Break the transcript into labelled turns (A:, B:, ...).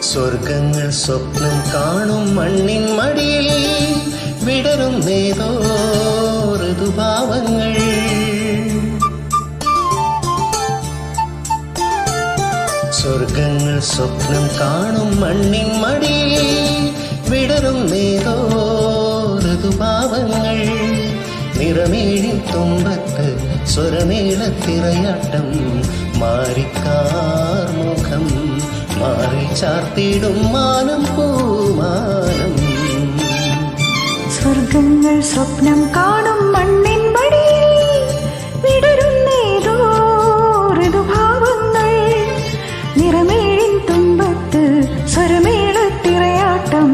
A: സ്വർഗങ്ങൾ സ്വപ്നം കാണും മണ്ണിൻ മടിയിൽ വിടരും നേതോ ഋതുഭാവങ്ങൾ. സ്വർഗങ്ങൾ സ്വപ്നം കാണും മണ്ണിൻ മടിയിൽ വിടരും നേതോ ഋതുഭാവങ്ങൾ. നിറമേഴി തുമ്പത്ത് സ്വരമേളത്തിറയാട്ടം മാറിക്കാർ മുഖം മാറി ചാർത്തിടും മാനം പൂമാനം.
B: സ്വർഗങ്ങൾ സ്വപ്നം കാണും മണ്ണിൻ പടി വിടരുന്നേതോ ഋതുഭാവങ്ങൾ. നിറമേഴിൻ തുമ്പത്ത് സ്വരമേളത്തിറയാട്ടം.